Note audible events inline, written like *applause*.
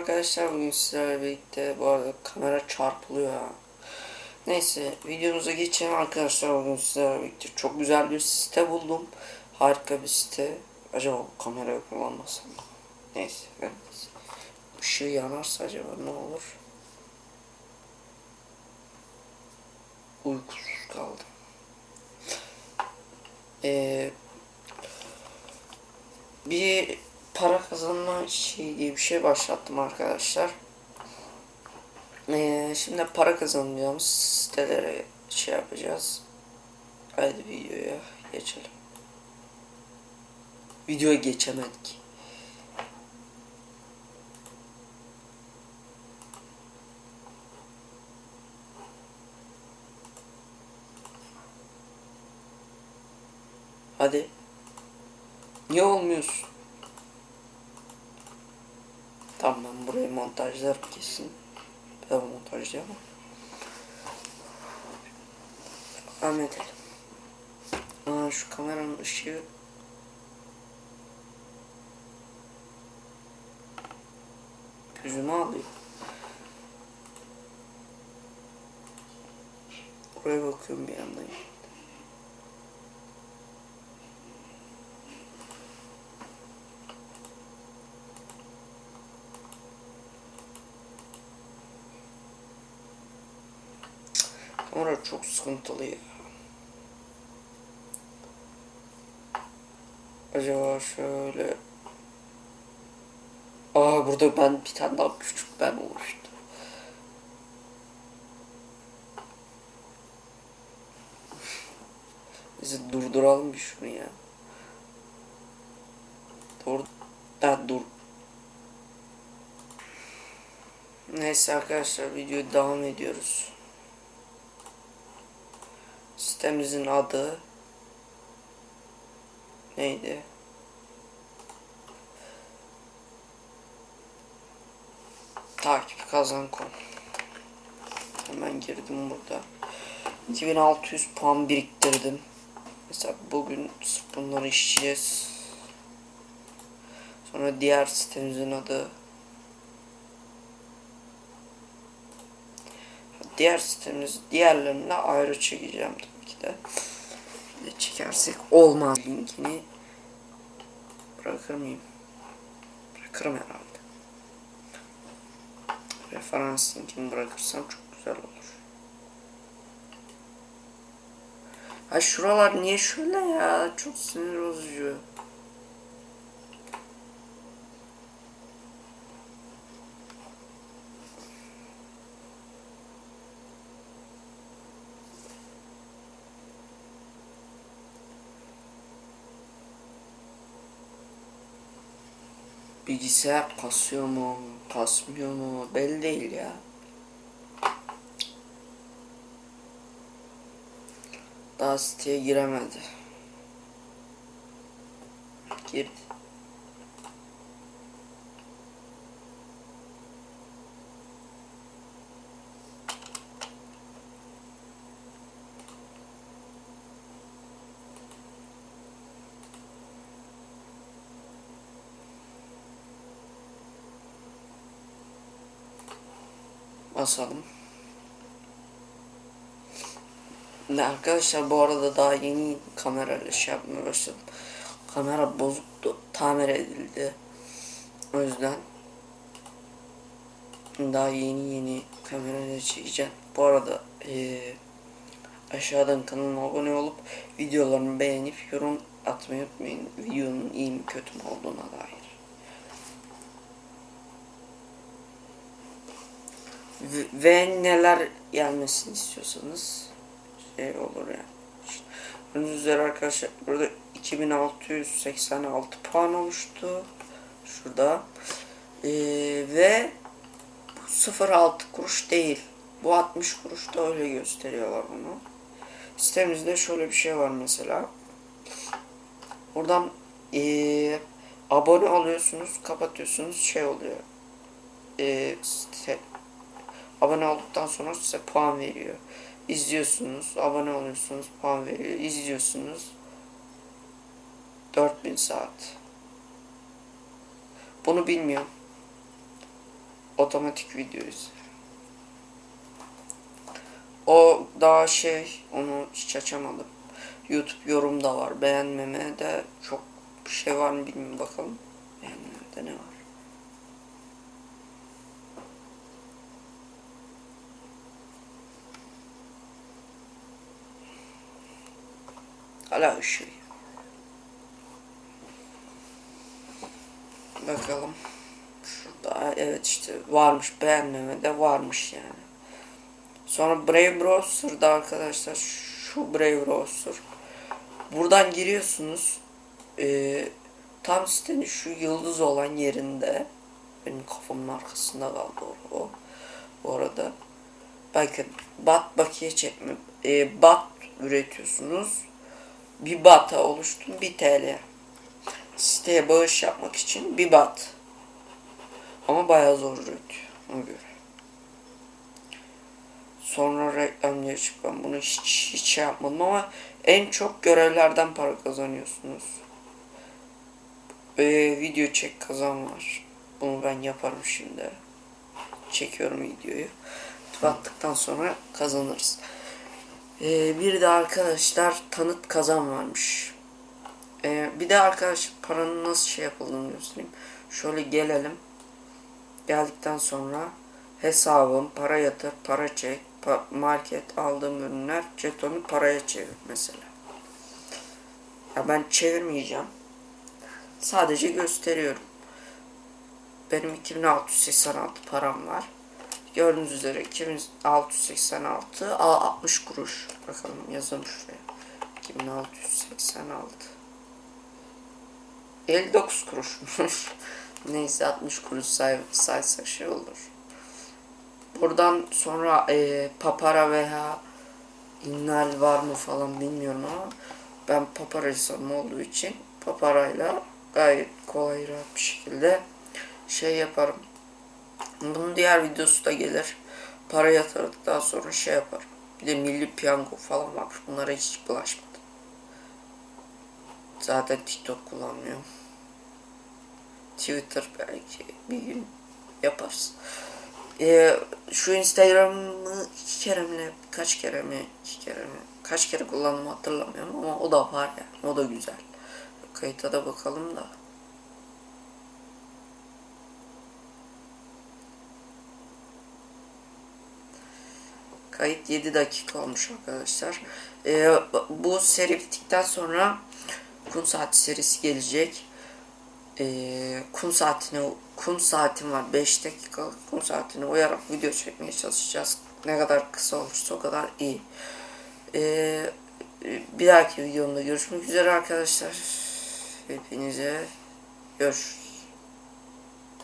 arkadaşlar bugün sizlerle birlikte bu arada kamera çarpılıyor ha. Neyse videomuza geçelim arkadaşlar bugün sizlerle birlikte çok güzel bir site buldum. Harika bir site. Acaba bu kamerayı kullanmasam mı? Neyse. evet. Işığı yanarsa acaba ne olur? Uykusuz kaldım. Eee bir para kazanma şey diye bir şey başlattım arkadaşlar. Ee, şimdi para kazanacağımız sitelere şey yapacağız. Hadi videoya geçelim. Videoya geçemedik. Hadi. Niye olmuyorsun? Tamam ben burayı montajlar kesin. Ben montajlayamam. Devam edelim. Aa şu kameranın ışığı gözümü alıyor. Oraya bakıyorum bir yandan. Kamera çok sıkıntılı ya. Acaba şöyle... Aa burada ben bir tane daha küçük ben oluştu. Neyse durduralım bir şunu ya. Dur. Ha, dur. Neyse arkadaşlar videoya devam ediyoruz. Sitemizin adı neydi? Takip kazan.com Hemen girdim burada. 2600 puan biriktirdim. Mesela bugün bunları işleyeceğiz. Sonra diğer sitemizin adı diğer sitemiz diğerlerine ayrı çekeceğim tabii ki de. Bir de çekersek olmaz linkini bırakır mıyım? Bırakırım herhalde. Referans linkini bırakırsam çok güzel olur. Ha şuralar niye şöyle ya? Çok sinir bozucu. Bilgisayar kasıyor mu, kasmıyor mu belli değil ya. Daha siteye giremedi. Girdi. Basalım. Ne arkadaşlar bu arada daha yeni kamerayla şey yapmaya başladım. Kamera bozuktu. Tamir edildi. O yüzden daha yeni yeni kamerayla çekeceğim. Bu arada eee aşağıdan kanalıma abone olup videolarımı beğenip yorum atmayı unutmayın. Videonun iyi mi kötü mü olduğuna dair. Ve, neler gelmesini istiyorsanız şey olur yani. İşte, Gördüğünüz üzere arkadaşlar burada 2686 puan oluştu. Şurada. Ee, ve bu 0.6 kuruş değil. Bu 60 kuruş da öyle gösteriyorlar bunu. Sitemizde şöyle bir şey var mesela. Buradan ee, abone oluyorsunuz, kapatıyorsunuz, şey oluyor. Ee, site, abone olduktan sonra size puan veriyor. İzliyorsunuz, abone oluyorsunuz, puan veriyor. İzliyorsunuz. 4000 saat. Bunu bilmiyorum. otomatik video. O daha şey onu hiç açamadım. YouTube yorum da var. Beğenmeme de çok bir şey var mı bilmiyorum bakalım. Beğenmemede ne var? Hala ışığı. Bakalım. Şurada evet işte varmış beğenmeme de varmış yani. Sonra Brave Browser'da arkadaşlar şu Brave Browser. Buradan giriyorsunuz. Ee, tam sitenin şu yıldız olan yerinde benim kafamın arkasında kaldı o. o. Bu arada bakın bat bakiye çekme e, bat üretiyorsunuz. Bir bata oluştun 1 TL. Siteye bağış yapmak için bir bat. Ama bayağı zor. Ona göre. Sonra reklam diye çık bunu hiç, hiç şey yapmadım ama en çok görevlerden para kazanıyorsunuz. Ee, video çek kazan var. Bunu ben yaparım şimdi. Çekiyorum videoyu. Battıktan sonra kazanırız. Ee, bir de arkadaşlar tanıt kazan varmış. Ee, bir de arkadaş paranın nasıl şey yapıldığını göstereyim. Şöyle gelelim. Geldikten sonra hesabım, para yatır, para çek, pa- market aldığım ürünler, jetonu paraya çevir mesela. Ya ben çevirmeyeceğim. Sadece gösteriyorum. Benim 2686 param var. Gördüğünüz üzere 2686 a 60 kuruş. Bakalım yazalım şuraya. 2686 59 kuruşmuş. *laughs* Neyse 60 kuruş say saysak şey olur. Buradan sonra e, papara veya innal var mı falan bilmiyorum ama ben papara hesabım olduğu için paparayla gayet kolay rahat bir şekilde şey yaparım. Bunun diğer videosu da gelir. Para yatırdıktan sonra şey yaparım. Bir de milli piyango falan var. Bunlara hiç bulaşmadım. Zaten TikTok kullanmıyorum. Twitter belki bir gün yaparız. Ee, şu Instagram'ı iki kere mi kaç kere mi iki kere mi kaç kere kullandım hatırlamıyorum ama o da var yani o da güzel. Kayıta da bakalım da. Kayıt 7 dakika olmuş arkadaşlar. Ee, bu seri bittikten sonra kum saati serisi gelecek. Ee, kum saatine kum saatim var 5 dakika kum saatine uyarak video çekmeye çalışacağız. Ne kadar kısa olursa o kadar iyi. Ee, bir dahaki videomda görüşmek üzere arkadaşlar. Hepinize görüşürüz.